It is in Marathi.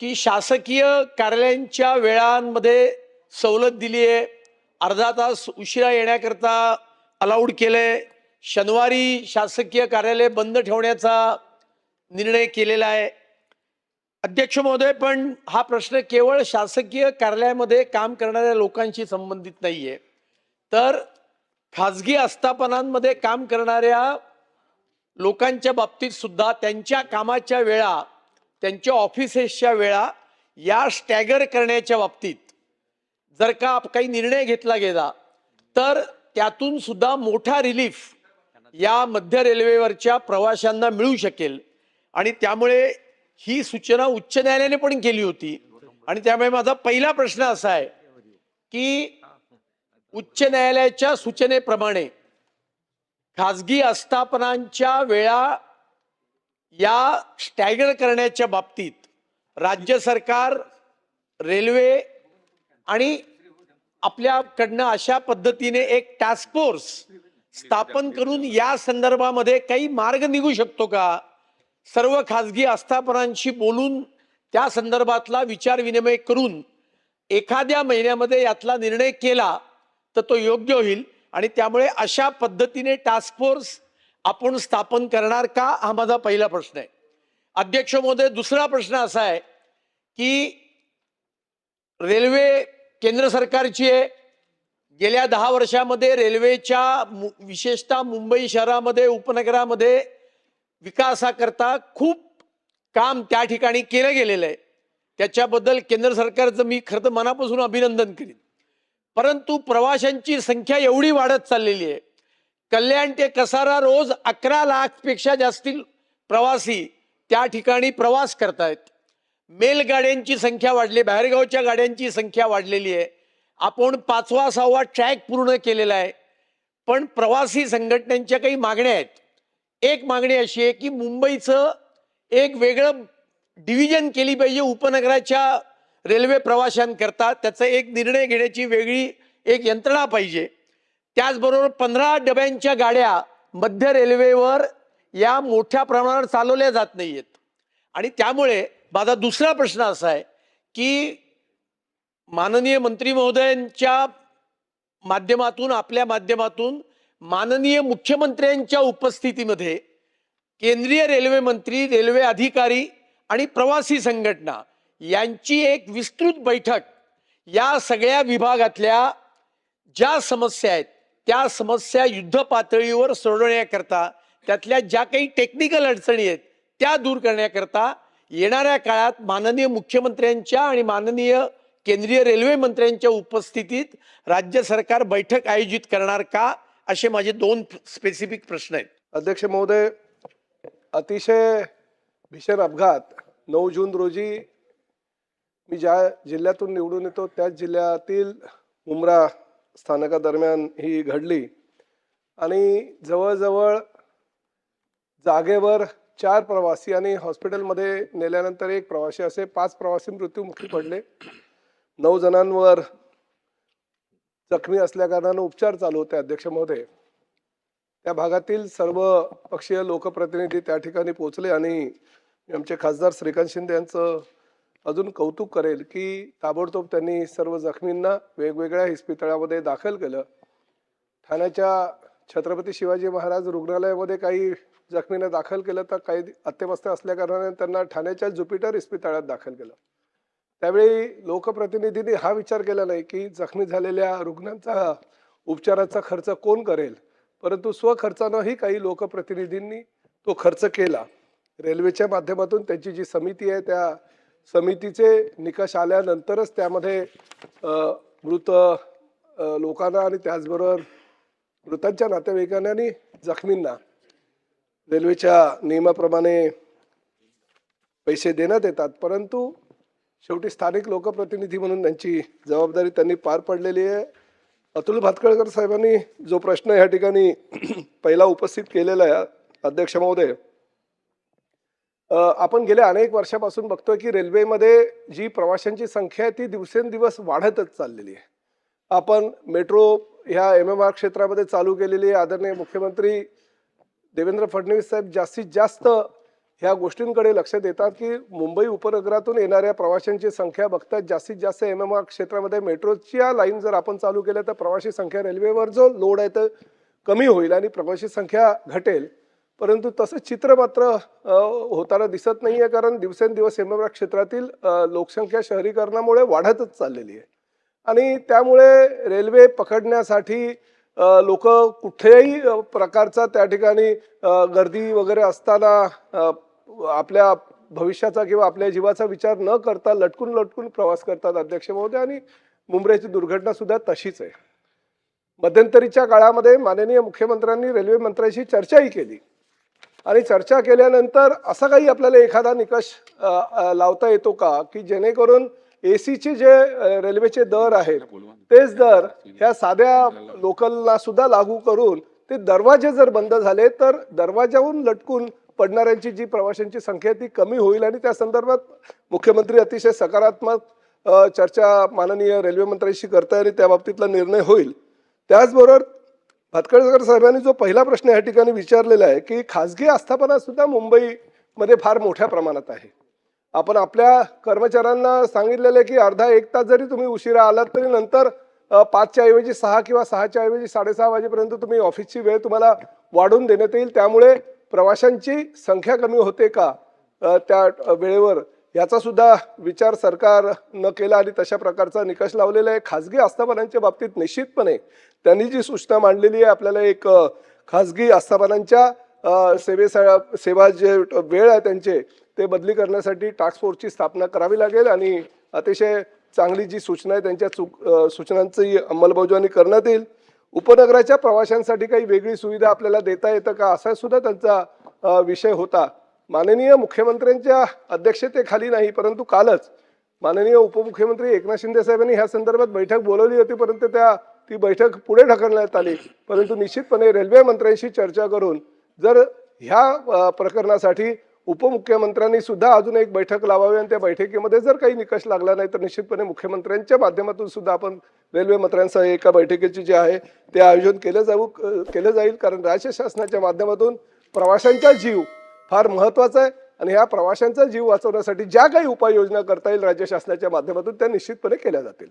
की शासकीय कार्यालयांच्या वेळांमध्ये सवलत दिली आहे. अर्धा तास उशिरा येण्याकरता अलाउड केलंय. शनिवारी शासकीय कार्यालय बंद ठेवण्याचा निर्णय केलेला आहे. अध्यक्ष महोदय पण हा प्रश्न केवळ शासकीय कार्यालयामध्ये काम करणाऱ्या लोकांशी संबंधित नाही आहे तर खाजगी आस्थापनांमध्ये काम करणाऱ्या लोकांच्या बाबतीत सुद्धा त्यांच्या कामाच्या वेळा त्यांच्या ऑफिसेसच्या वेळा या स्टॅगर करण्याच्या बाबतीत जर का काही निर्णय घेतला गेला तर त्यातून सुद्धा मोठा रिलीफ या मध्य रेल्वेवरच्या प्रवाशांना मिळू शकेल. आणि त्यामुळे ही सूचना उच्च न्यायालयाने पण केली होती. आणि त्यामुळे माझा पहिला प्रश्न असा आहे की उच्च न्यायालयाच्या सूचनेप्रमाणे खाजगी आस्थापनांच्या वेळा या स्टॅगर करण्याच्या बाबतीत राज्य सरकार रेल्वे आणि आपल्याकडनं अशा पद्धतीने एक टास्क फोर्स स्थापन करून या संदर्भामध्ये काही मार्ग निघू शकतो का? सर्व खाजगी आस्थापनांशी बोलून त्या संदर्भातला विचार विनिमय करून एखाद्या महिन्यामध्ये यातला निर्णय केला तर तो योग्य होईल आणि त्यामुळे अशा पद्धतीने टास्क फोर्स आपण स्थापन करणार का? हा माझा पहिला प्रश्न आहे. अध्यक्ष महोदय दुसरा प्रश्न असा आहे की रेल्वे केंद्र सरकारची आहे. गेल्या दहा वर्षामध्ये रेल्वेच्या मु- विशेषतः मुंबई शहरामध्ये उपनगरामध्ये विकासाकरता खूप काम त्या ठिकाणी केलं गेलेलं आहे. त्याच्याबद्दल केंद्र सरकारचं मी खरं तर मनापासून अभिनंदन करीन. परंतु प्रवाशांची संख्या एवढी वाढत चाललेली आहे कल्याण ते कसारा रोज अकरा लाखपेक्षा जास्ती प्रवासी त्या ठिकाणी प्रवास करतायत. मेलगाड्यांची संख्या वाढली बाहेरगावच्या गाड्यांची संख्या वाढलेली आहे. आपण पाचवा सहावा ट्रॅक पूर्ण केलेला आहे. पण प्रवासी संघटनांच्या काही मागण्या आहेत. एक मागणी अशी आहे की मुंबईचं एक वेगळं डिव्हिजन केली पाहिजे उपनगराच्या रेल्वे प्रवाशांकरता. त्याचा एक निर्णय घेण्याची वेगळी एक यंत्रणा पाहिजे. त्याचबरोबर पंधरा डब्यांच्या गाड्या मध्य रेल्वेवर या मोठ्या प्रमाणावर चालवल्या जात नाहीयेत. आणि त्यामुळे माझा दुसरा प्रश्न असा आहे की माननीय मंत्री महोदयांच्या माध्यमातून आपल्या माध्यमातून माननीय मुख्यमंत्र्यांच्या उपस्थितीमध्ये केंद्रीय रेल्वे मंत्री रेल्वे अधिकारी आणि प्रवासी संघटना यांची एक विस्तृत बैठक या सगळ्या विभागातल्या ज्या समस्या आहेत त्या समस्या युद्ध पातळीवर सोडवण्याकरता त्यातल्या ज्या काही टेक्निकल अडचणी आहेत त्या दूर करण्याकरता येणाऱ्या काळात माननीय मुख्यमंत्र्यांच्या आणि माननीय केंद्रीय रेल्वे मंत्र्यांच्या उपस्थितीत राज्य सरकार बैठक आयोजित करणार का असे माझे दोन स्पेसिफिक प्रश्न आहेत. अध्यक्ष महोदय अतिशय भीषण अपघात नऊ जून रोजी मी ज्या जिल्ह्यातून निवडून येतो त्याच जिल्ह्यातील उमरा स्थानकादरम्यान ही घडली. आणि जवळजवळ जागेवर चार प्रवासी आणि हॉस्पिटलमध्ये नेल्यानंतर एक प्रवासी असे पाच प्रवासी मृत्यूमुखी पडले. नऊ जणांवर जखमी असल्याकारणानं उपचार चालू होते अध्यक्ष महोदय त्या भागातील सर्व पक्षीय लोकप्रतिनिधी त्या ठिकाणी पोहोचले आणि आमचे खासदार श्रीकांत शिंदे यांचं अजून कौतुक करेल की ताबडतोब त्यांनी सर्व जखमींना वेगवेगळ्या इस्पितळामध्ये दाखल केलं. ठाण्याच्या छत्रपती शिवाजी महाराज रुग्णालयामध्ये काही जखमींना दाखल केलं तर काही अत्यवस्थ असल्याकारणाने त्यांना ठाण्याच्या ज्युपिटर इस्पितळात दाखल केलं. त्यावेळी लोकप्रतिनिधींनी हा विचार केला नाही की जखमी झालेल्या रुग्णांचा उपचाराचा खर्च कोण करेल परंतु स्वखर्चानंही काही लोकप्रतिनिधींनी तो खर्च केला. रेल्वेच्या माध्यमातून त्यांची जी समिती आहे त्या समितीचे निकष आल्यानंतरच त्यामध्ये मृत लोकांना आणि त्याचबरोबर मृतांच्या नातेवाईकांना आणि जखमींना रेल्वेच्या नियमाप्रमाणे पैसे देण्यात येतात. परंतु शेवटी स्थानिक लोकप्रतिनिधी म्हणून त्यांची जबाबदारी त्यांनी पार पडलेली आहे. अतुल भातखळकर साहेबांनी जो प्रश्न या ठिकाणी पहिला उपस्थित केलेला आहे अध्यक्ष महोदय आपण गेल्या अनेक वर्षापासून बघतोय की रेल्वेमध्ये जी प्रवाशांची संख्या आहे ती दिवसेंदिवस वाढतच चाललेली आहे. आपण मेट्रो ह्या एम एम आर क्षेत्रामध्ये चालू केलेली आहे. आदरणीय मुख्यमंत्री देवेंद्र फडणवीस साहेब जास्तीत जास्त ह्या गोष्टींकडे लक्ष देतात की मुंबई उपनगरातून येणाऱ्या प्रवाशांची संख्या बघतात. जास्तीत जास्त एम एम आर क्षेत्रामध्ये मेट्रोच्या लाईन जर आपण चालू केल्या तर प्रवाशी संख्या रेल्वेवर जो लोड आहे तर कमी होईल आणि प्रवाशी संख्या घटेल. परंतु तसं चित्र मात्र होताना दिसत नाही आहे कारण दिवसेंदिवस एम क्षेत्रातील लोकसंख्या शहरीकरणामुळे वाढतच चाललेली आहे. आणि त्यामुळे रेल्वे पकडण्यासाठी लोक कुठल्याही प्रकारचा त्या ठिकाणी गर्दी वगैरे असताना आपल्या भविष्याचा किंवा आपल्या जीवाचा विचार न करता लटकून लटकून प्रवास करतात अध्यक्ष महोदय आणि मुंबईची दुर्घटना सुद्धा तशीच आहे. मध्यंतरीच्या काळामध्ये माननीय मुख्यमंत्र्यांनी रेल्वे मंत्र्यांशी चर्चाही केली. आणि चर्चा केल्यानंतर असा काही आपल्याला एखादा निकष लावता येतो का? की जेणेकरून एसीचे जे रेल्वेचे दर आहेत तेच दर ह्या साध्या लोकलला सुद्धा लागू करून ते दरवाजे जर बंद झाले तर दरवाजाहून लटकून पडणाऱ्यांची जी प्रवाशांची संख्या ती कमी होईल आणि त्या संदर्भात मुख्यमंत्री अतिशय सकारात्मक चर्चा माननीय रेल्वे मंत्र्यांशी करताय आणि त्या बाबतीतला निर्णय होईल. त्याचबरोबर भातखळकर साहेबांनी जो पहिला प्रश्न या ठिकाणी विचारलेला आहे की खाजगी आस्थापना सुद्धा मुंबईमध्ये फार मोठ्या प्रमाणात आहे. आपण आपल्या कर्मचाऱ्यांना सांगितलेलं आहे की अर्धा एक तास जरी तुम्ही उशिरा आलात तरी नंतर पाचच्या ऐवजी सहा किंवा सहाच्या ऐवजी साडेसहा वाजेपर्यंत तुम्ही ऑफिसची वेळ तुम्हाला वाढवून देण्यात येईल. त्यामुळे प्रवाशांची संख्या कमी होते का त्या वेळेवर? याचा सुद्धा विचार सरकार न केला आणि तशा प्रकारचा निकष लावलेला आहे. खाजगी आस्थापनांच्या बाबतीत निश्चितपणे त्यांनी जी सूचना मांडलेली आहे आपल्याला एक खाजगी आस्थापनांच्या सेवेसा सेवा जे वेळ आहे त्यांचे ते बदली करण्यासाठी टास्क फोर्सची स्थापना करावी लागेल आणि अतिशय चांगली जी सूचना आहे त्यांच्या चूक सूचनांची अंमलबजावणी करण्यात येईल. उपनगराच्या प्रवाशांसाठी काही वेगळी सुविधा आपल्याला देता येतं का? असा सुद्धा त्यांचा विषय होता. माननीय मुख्यमंत्र्यांच्या अध्यक्षतेखाली नाही परंतु कालच माननीय उपमुख्यमंत्री एकनाथ शिंदे साहेबांनी ह्या संदर्भात बैठक बोलवली होती परंतु त्या ती बैठक पुढे ढकलण्यात आली. परंतु निश्चितपणे रेल्वे मंत्र्यांशी चर्चा करून जर ह्या प्रकरणासाठी उपमुख्यमंत्र्यांनी सुद्धा अजून एक बैठक लावावी आणि त्या बैठकीमध्ये जर काही निकष लागला नाही तर निश्चितपणे मुख्यमंत्र्यांच्या माध्यमातून सुद्धा आपण रेल्वे मंत्र्यांसह एका बैठकीचे जे आहे ते आयोजन केलं जाऊ केलं जाईल. कारण राज्य शासनाच्या माध्यमातून प्रवाशांचा जीव फार महत्वाचं आहे. आणि ह्या प्रवाशांचा जीव वाचवण्यासाठी ज्या काही उपाययोजना करता येईल राज्य शासनाच्या माध्यमातून त्या निश्चितपणे केल्या जातील.